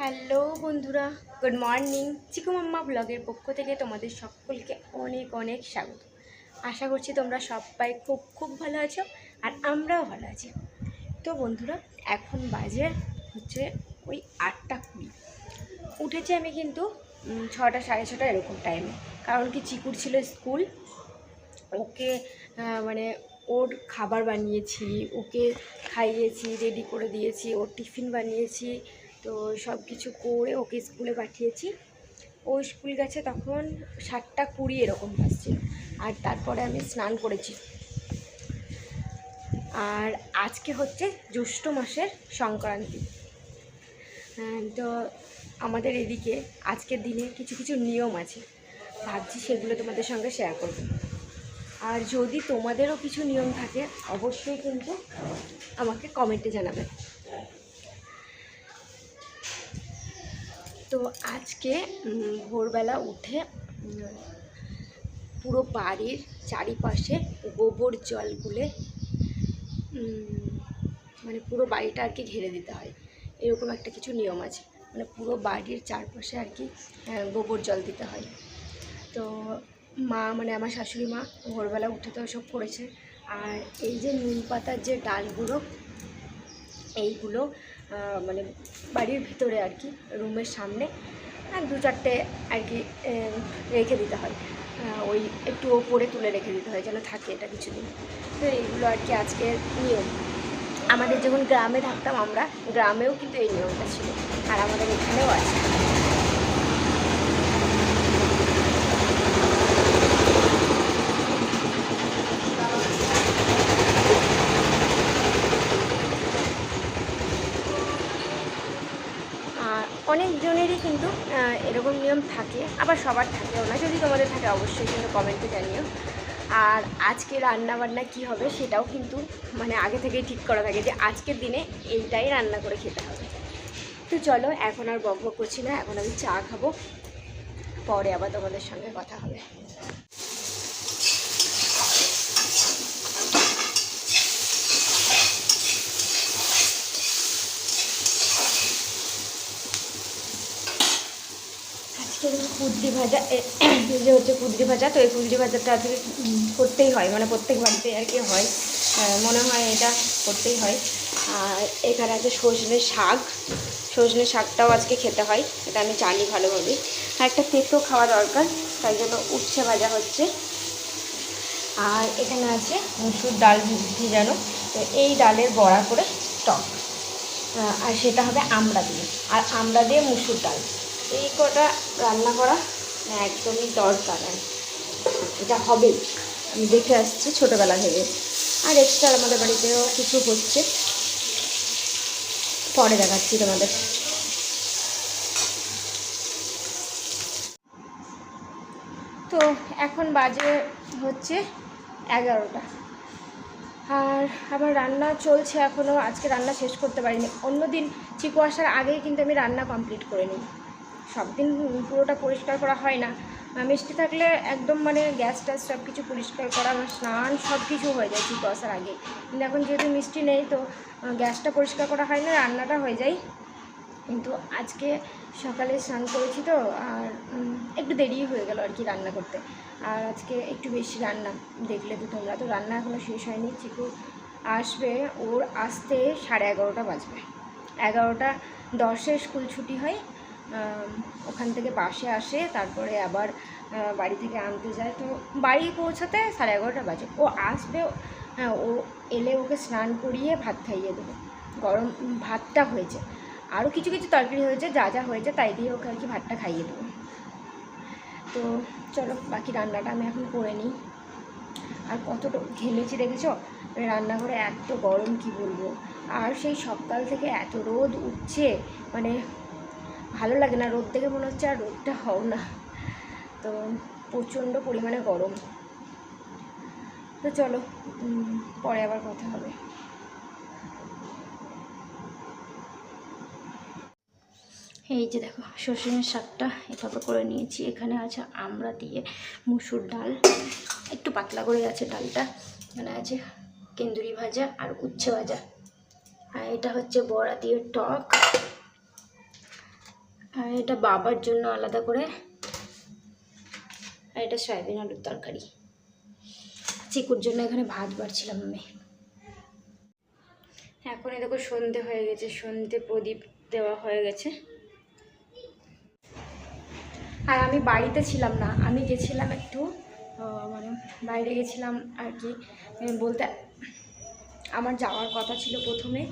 Hello বন্ধুরা, good morning. চিকু মাম্মা ব্লগের পক্ষ থেকে তোমাদের সকলকে অনেক অনেক স্বাগত। আশা করছি তোমরা সবাই খুব খুব ভালো আছো আর আমরাও ভালো আছি। তো বন্ধুরা, এখন বাজে হচ্ছে ওই আটটা কুড়ি। উঠেছি আমি কিন্তু ছটা সাড়ে ছটা এরকম টাইমে কারণ কি চিকুর ছিল স্কুল। ওকে মানে ওর খাবার বানিয়েছি, ওকে খাইয়েছি রেডি করে দিয়েছি, ওর টিফিন বানিয়েছি। তো সব কিছু করে ওকে স্কুলে পাঠিয়েছি। ও স্কুল গেছে তখন সাতটা কুড়ি এরকম বাজছিল। আর তারপরে আমি স্নান করেছি। আর আজকে হচ্ছে জ্যৈষ্ঠ মাসের সংক্রান্তি। তো আমাদের এদিকে আজকের দিনে কিছু কিছু নিয়ম আছে। ভাবছি সেগুলো তোমাদের সঙ্গে শেয়ার করব। আর যদি তোমাদেরও কিছু নিয়ম থাকে, অবশ্যই কিন্তু আমাকে কমেন্টে জানাবে। তো আজকে ভোরবেলা উঠে পুরো বাড়ির চারিপাশে গোবর জল গুলে মানে পুরো বাড়িটা আর কি ঘিরে দিতে হয়। এরকম একটা কিছু নিয়ম আছে। মানে পুরো বাড়ির চারপাশে আর কি গোবর জল দিতে হয়। তো মা মানে আমার শাশুড়ি মা, ভোরবেলা উঠে তো সব করেছে। আর এই যে নিম পাতার যে ডালগুলো, এইগুলো মানে বাড়ির ভিতরে আর কি, রুমের সামনে দু চারটে আর কি রেখে দিতে হয়। ওই একটু ওপরে তুলে রেখে দিতে হয় যেন থাকে এটা কিছুদিন। তো এইগুলো আর কি আজকের নিয়ম। আমাদের যখন গ্রামে থাকতাম আমরা, গ্রামেও কিন্তু এই নিয়মটা ছিল। আর আমাদের এখানেও আছে আর অনেকজনেরই কিন্তু এরকম নিয়ম থাকে, আবার সবার থাকেও না। যদি তোমাদের থাকে, অবশ্যই কিন্তু কমেন্টে জানিও। আর আজকে রান্না বান্না কী হবে সেটাও কিন্তু মানে আগে থেকেই ঠিক করা থাকে যে আজকের দিনে এইটাই রান্না করে খেতে হবে। তো চলো, এখন আর বক করছি না, এখন আমি চা খাব, পরে আবার তোমাদের সঙ্গে কথা হবে আজকে কুদরি ভাজা যে হচ্ছে কুদরি ভাজা, তো এই কুদরি ভাজাটা আজকে করতেই হয় মানে প্রত্যেক বাড়িতে আর কি হয়। মনে হয় এটা করতেই হয়। আর এখানে আছে সজনে শাক। সজনে শাকটাও আজকে খেতে হয়, এটা আমি জানি ভালোভাবে। আর একটা তেতো খাওয়া দরকার, তাই জন্য উচ্ছে ভাজা হচ্ছে। আর এখানে আছে মুসুর ডাল ভিজানো তো এই ডালের বড়া করে টক। আর সেটা হবে আমড়া দিয়ে। আর আমড়া দিয়ে মুসুর ডাল। এই কটা রান্না করা একদমই দরকার। এটা হবেই আমি দেখে আসছি ছোটোবেলা থেকে। আর এক্সট্রা আমাদের বাড়িতেও কিছু হচ্ছে। পরে দেখাচ্ছি তোমাদের। তো এখন বাজে হচ্ছে এগারোটা। আর আমার রান্না চলছে এখনও আজকে রান্না শেষ করতে পারিনি। অন্যদিন চিকু আসার আগেই কিন্তু আমি রান্না কমপ্লিট করে নিই। সব দিন পুরোটা পরিষ্কার করা হয় না। মিষ্টি থাকলে একদম মানে গ্যাস ট্যাস সব কিছু পরিষ্কার করা স্নান সব কিছু হয়ে যায় চিকু আসার আগে। কিন্তু এখন যেহেতু মিষ্টি নেই তো গ্যাসটা পরিষ্কার করা হয় না, রান্নাটা হয়ে যায়। কিন্তু আজকে সকালে স্নান করেছি তো, আর একটু দেরি হয়ে গেল আর কি রান্না করতে। আর আজকে একটু বেশি রান্না দেখলে তো তোমরা, তো রান্না এখনও শেষ হয়নি। চিকু আসবে, ওর আসতে সাড়ে এগারোটা বাজবে। এগারোটা দশে স্কুল ছুটি হয় ওখান থেকে বাসে আসে, তারপরে আবার বাড়ি থেকে আনতে যায়। তো বাড়ি পৌঁছাতে সাড়ে এগারোটা বাজে। ও আসবে হ্যাঁ ও এলে ওকে স্নান করিয়ে ভাত খাইয়ে দেবো। গরম ভাতটা হয়েছে। আরও কিছু কিছু তরকারি হয়েছে, যা যা হয়েছে তাই দিয়ে ওকে আর কি ভাতটা খাইয়ে দেবো। তো চলো, বাকি রান্নাটা আমি এখন করে নিই। আর কতটা ঘেমেছি দেখেছ? রান্নাঘরে এত গরম, কি বলব? আর সেই সকাল থেকে এত রোদ উঠছে মানে ভালো লাগে না, রোদ দেখে মনে হচ্ছে আর রোদটা হও না। তো প্রচণ্ড পরিমাণে গরম। তো চলো পরে আবার কথা হবে। এই যে দেখো সজনের শাকটা এভাবে করে নিয়েছি। এখানে আছে আমড়া দিয়ে মুসুর ডাল। একটু পাতলা করে আছে ডালটা। এখানে আছে কেন্দুরি ভাজা আর উচ্ছে ভাজা। আর এটা হচ্ছে বড়া দিয়ে টক। আর এটা বাবার জন্য আলাদা করে। আর এটা সয়াবিন আলুর তরকারি। চিকুর জন্য এখানে ভাত বাড়ছিলাম আমি। এখন দেখো সন্ধে হয়ে গেছে, সন্ধে প্রদীপ দেওয়া হয়ে গেছে। আর আমি বাড়িতে ছিলাম না, আমি গেছিলাম একটু মানে বাইরে গেছিলাম আর কি, বলতে আমার যাওয়ার কথা ছিল প্রথমে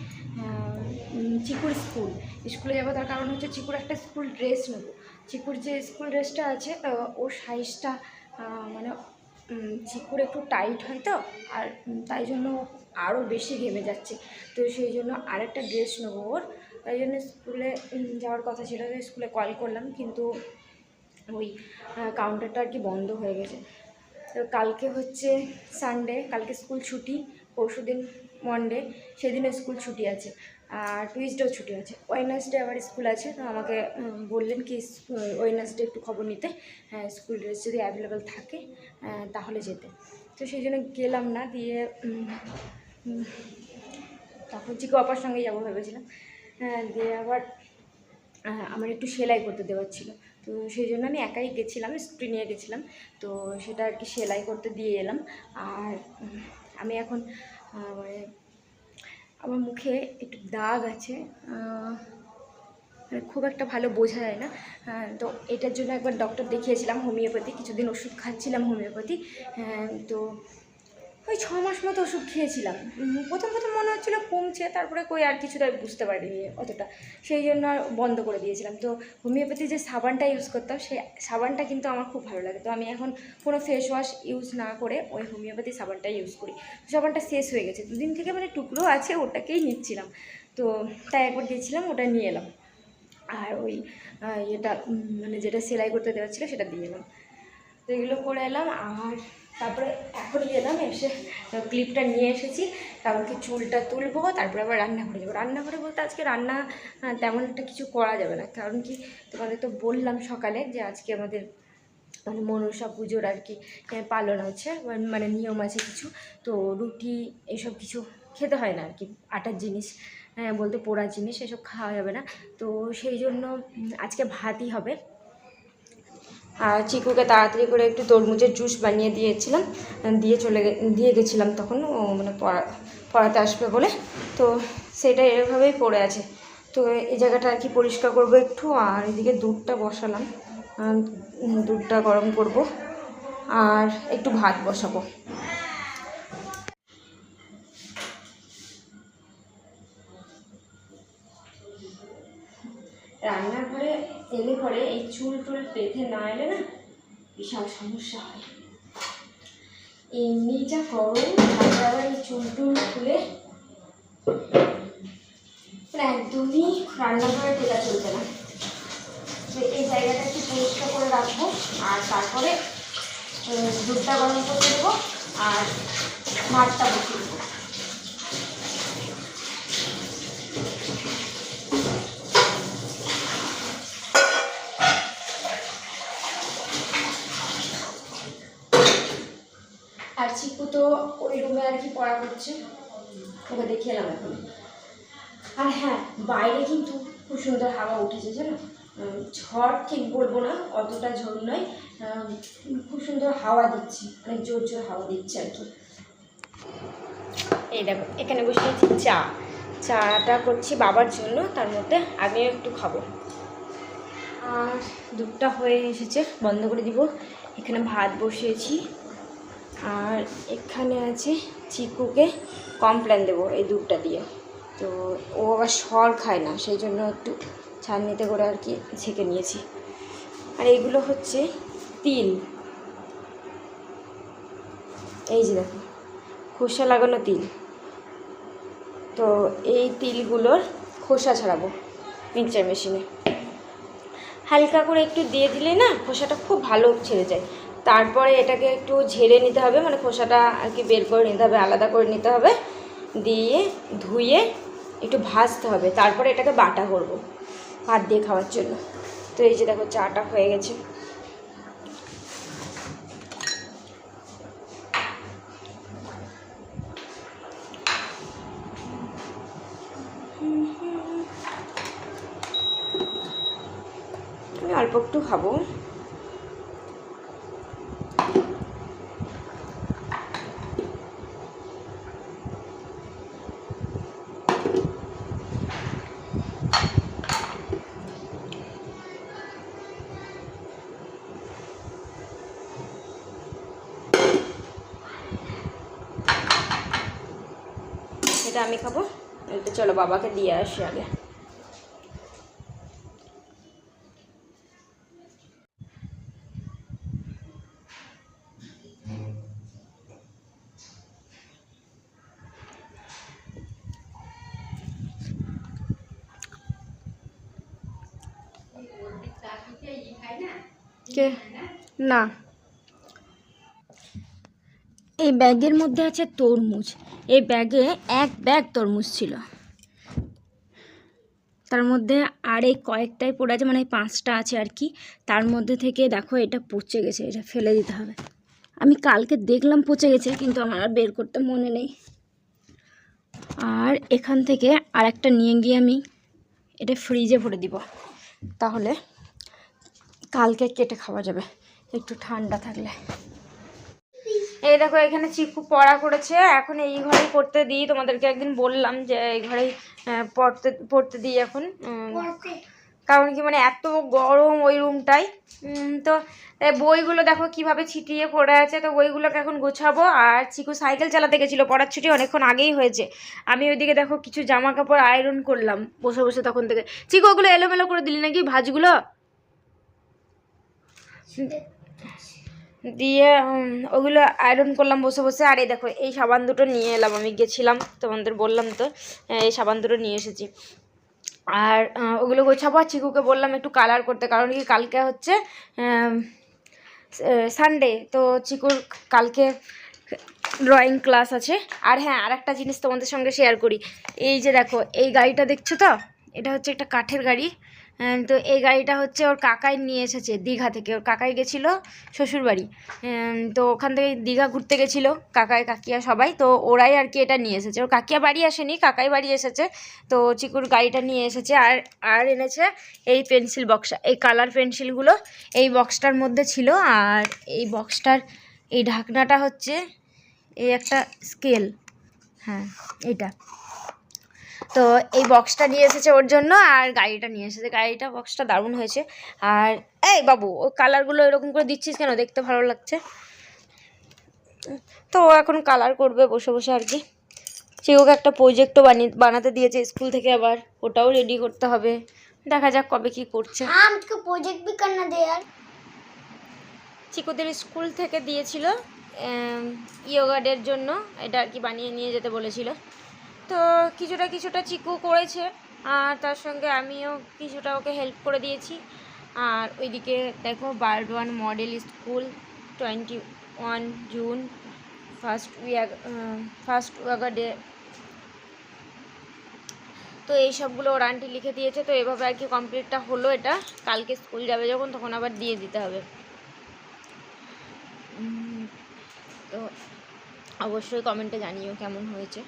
চিকুর স্কুল। স্কুলে যাব তার কারণ হচ্ছে চিকুর একটা স্কুল ড্রেস নেব। চিকুর যে স্কুল ড্রেসটা আছে ওর সাইজটা মানে চিকুর একটু টাইট হয় তো, আর তাই জন্য আরও বেশি ঘেমে যাচ্ছে। তো সেই জন্য আরেকটা ড্রেস নেব ওর। তাই জন্য স্কুলে যাওয়ার কথা ছিল স্কুলে কল করলাম, কিন্তু ওই কাউন্টারটা আর কি বন্ধ হয়ে গেছে। তো কালকে হচ্ছে সানডে কালকে স্কুল ছুটি পরশু দিন মনডে সেদিনও স্কুল ছুটি আছে। আর টুইসডেও ছুটি আছে। ওয়েনাসডে আবার স্কুল আছে তো আমাকে বললেন কি ওয়েনাসডে একটু খবর নিতে। হ্যাঁ স্কুল ড্রেস যদি অ্যাভেলেবেল থাকে তাহলে যেতে। তো সেই জন্য গেলাম না দিয়ে তখন চিকু আপার সঙ্গে যাব ভেবেছিলাম। হ্যাঁ, দিয়ে আবার আমার একটু সেলাই করতে দেওয়ার ছিল। তো সেই জন্য আমি একাই গেছিলাম স্কুটি নিয়ে গেছিলাম। তো সেটা আর কি সেলাই করতে দিয়ে এলাম। আর আমি এখন মানে আমার মুখে একটু দাগ আছে মানে খুব একটা ভালো বোঝা যায় না। আহ, তো এটার জন্য একবার ডক্টর দেখিয়েছিলাম হোমিওপ্যাথি কিছুদিন ওষুধ খাচ্ছিলাম হোমিওপ্যাথি। আহ, তো ওই ছ মাস মতো ওষুধ খেয়েছিলাম। প্রথম প্রথম মনে হচ্ছিল কমছে, তারপরে কই আর কিছু তাই বুঝতে পারিনি অতটা। সেই জন্য আর বন্ধ করে দিয়েছিলাম। তো হোমিওপ্যাথি যে সাবানটা ইউজ করতাম, সেই সাবানটা কিন্তু আমার খুব ভালো লাগে। তো আমি এখন কোনো ফেস ওয়াশ ইউজ না করে ওই হোমিওপ্যাথি সাবানটা ইউজ করি। সাবানটা শেষ হয়ে গেছে। দুদিন থেকে মানে টুকরো আছে, ওটাকেই নিচ্ছিলাম। তো তাই একবার গেছিলাম ওটা নিয়ে এলাম। আর ওই এটা মানে যেটা সেলাই করতে দেওয়া ছিল সেটা দিয়ে এলাম। তো এগুলো করে এলাম। আর তারপরে এখনই এলাম, এসে ক্লিপটা নিয়ে এসেছি। কারণ কি চুলটা তুলবো, তারপরে আবার রান্না করে যাব। রান্নাঘরে বলতে আজকে রান্না তেমন একটা কিছু করা যাবে না। কারণ কি তোমাদের তো বললাম সকালে যে আজকে আমাদের মানে মনসা পুজোর আর কি পালন আছে, মানে- মানে নিয়ম আছে কিছু। তো রুটি এসব কিছু খেতে হয় না আর কি, আটার জিনিস হ্যাঁ বলতে পোড়া জিনিস, এসব খাওয়া যাবে না। তো সেই জন্য আজকে ভাতই হবে। আর চিকুকে তাড়াতাড়ি করে একটু তরমুজের জুস বানিয়ে দিয়েছিলাম, দিয়ে চলে দিয়ে গেছিলাম তখন, ও মানে পড়া, পড়াতে আসবে বলে। তো সেটা এরভাবেই পড়ে আছে। তো এই জায়গাটা আর কি পরিষ্কার করব একটু, আর এদিকে দুধটা বসালাম। দুধটা গরম করব, আর একটু ভাত বসাবো। এলে পরে এই চুল টুল পেতে না এলে না বিশাল সমস্যা হয়। এমনি যা গরম তারপরে এই চুল টুল খুলে মানে একদমই রান্নাঘরে টেকা চলবে না। এই জায়গাটা একটু পরিষ্কার করে রাখব আর তারপরে দুধটা গরম করতে দেবো আর ভাতটা বসিয়ে দেবো। আর চিকু তো ওই রুমে আর কি পড়া করছে। ওকে দেখে এলাম এখন। আর হ্যাঁ বাইরে কিন্তু খুব সুন্দর হাওয়া উঠেছে, জানো? ঝড় ঠিক বলব না, অতটা ঝড় নয়। খুব সুন্দর হাওয়া দিচ্ছে অনেক জোর জোর হাওয়া দিচ্ছে আর কি। এই দেখো, এখানে বসিয়েছি চা। চাটা করছি বাবার জন্য, তার মধ্যে আমিও একটু খাব। আর দুধটা হয়ে এসেছে, বন্ধ করে দিব। এখানে ভাত বসিয়েছি। আর এখানে আছে চিকুকে কমপ্লেন দেবো এই দুধটা দিয়ে। তো ও আবার সর খায় না, সেই জন্য একটু ছাননিতে করে আর কি ছেঁকে নিয়েছি। আর এইগুলো হচ্ছে তিল। এই যে দেখো, খোসা লাগানো তিল। তো এই তিলগুলোর খোসা ছাড়াবো মিক্সচার মেশিনে। হালকা করে একটু দিয়ে দিলে না খোসাটা খুব ভালো ছেড়ে যায়। তারপরে এটাকে একটু ঝেড়ে নিতে হবে মানে খোসাটা আর কি বের করে নিতে হবে, আলাদা করে নিতে হবে। দিয়ে ধুয়ে একটু ভাজতে হবে, তারপরে এটাকে বাটা করব, ভাত দিয়ে খাওয়ার জন্য। তো এই যে দেখো চাটা হয়ে গেছে। আমি অল্প একটু খাব। এটা আমি খাব। এটা চলো বাবাকে দিয়ে আসি আগে। কে? না। এই ব্যাগের মধ্যে আছে তরমুজ। এই ব্যাগে এক ব্যাগ তরমুজ ছিল। তার মধ্যে আর এই কয়েকটাই পড়ে আছে মানে পাঁচটা আছে আর কি। তার মধ্যে থেকে দেখো এটা পচে গেছে, এটা ফেলে দিতে হবে। আমি কালকে দেখলাম পচে গেছে, কিন্তু আমার আর বের করতে মনে নেই। আর এখান থেকে আর একটা নিয়ে গিয়ে আমি এটা ফ্রিজে ভরে দিব। তাহলে কালকে কেটে খাওয়া যাবে, একটু ঠান্ডা থাকলে। এই দেখো এখানে চিকু পড়া করেছে। এখন এই ঘরেই পড়তে দিই। তোমাদেরকে একদিন বললাম যে এই ঘরেই পড়তে পড়তে দিই এখন। কারণ কি মানে এত গরম ওই রুমটাই। তো বইগুলো দেখো কীভাবে ছিটিয়ে পড়ে আছে। তো বইগুলোকে এখন গোছাবো। আর চিকু সাইকেল চালাতে গেছিল। পড়ার ছুটি অনেকক্ষণ আগেই হয়েছে। আমি ওইদিকে দেখো কিছু জামা কাপড় আয়রন করলাম বসে বসে তখন থেকে। চিকু ওগুলো এলোমেলো করে দিলি নাকি ভাজগুলো? দিয়ে ওগুলো আয়রন করলাম বসে বসে। আর এই দেখো, এই সাবান দুটো নিয়ে এলাম। আমি গেছিলাম, তোমাদের বললাম তো এই সাবান দুটো নিয়ে এসেছি। আর ওগুলো গোছাবো। আর চিকুকে বললাম একটু কালার করতে, কারণ কি কালকে হচ্ছে সানডে তো চিকুর কালকে ড্রয়িং ক্লাস আছে। আর হ্যাঁ আর একটা জিনিস তোমাদের সঙ্গে শেয়ার করি। এই যে দেখো, এই গাড়িটা দেখছ তো? এটা হচ্ছে একটা কাঠের গাড়ি। তো এই গাড়িটা হচ্ছে ওর কাকাই নিয়ে এসেছে দীঘা থেকে। ওর কাকাই গেছিল শ্বশুরবাড়ি। তো ওখান থেকে দীঘা ঘুরতে গেছিল কাকাই, কাকিয়া সবাই। তো ওরাই আর কি এটা নিয়ে এসেছে। ওর কাকিয়া বাড়ি আসেনি, কাকাই বাড়ি এসেছে। তো চিকুর গাড়িটা নিয়ে এসেছে আর আর এনেছে এই পেন্সিল বক্সটা এই কালার পেন্সিলগুলো এই বক্সটার মধ্যে ছিল আর এই বক্সটার এই ঢাকনাটা হচ্ছে এই একটা স্কেল হ্যাঁ এইটা। তো এই বক্সটা নিয়ে এসেছে ওর জন্য আর গাড়িটা নিয়ে এসেছে। গাড়িটা বক্সটা দারুণ হয়েছে। আর এই বাবু ও কালারগুলো এরকম করে দিচ্ছিস কেন? দেখতে ভালো লাগছে। তো ও এখন কালার করবে বসে বসে আর কি। সে ওকে একটা প্রজেক্টও বানিয়ে বানাতে দিয়েছে স্কুল থেকে আবার। ওটাও রেডি করতে হবে। দেখা যাক কবে কি করছে। আমাকে প্রজেক্ট দে চিকুদের স্কুল থেকে দিয়েছিল ইয়োগা ডের জন্য। এটা আর কি বানিয়ে নিয়ে যেতে বলেছিল। তো কিছুটা কিছুটা চিকু করেছে, আর তার সঙ্গে আমিও কিছুটা ওকে হেল্প করে দিয়েছি। আর ওইদিকে দেখো ward one model school twenty one June first উইয়াগ first উইয়াগার ডে তো এইসবগুলো ওর আন্টি লিখে দিয়েছে, তো এভাবে আর কি কমপ্লিটটা হলো এটা। কালকে স্কুল যাবে যখন, তখন আবার দিয়ে দিতে হবে। তো অবশ্যই কমেন্টে জানিও কেমন হয়েছে।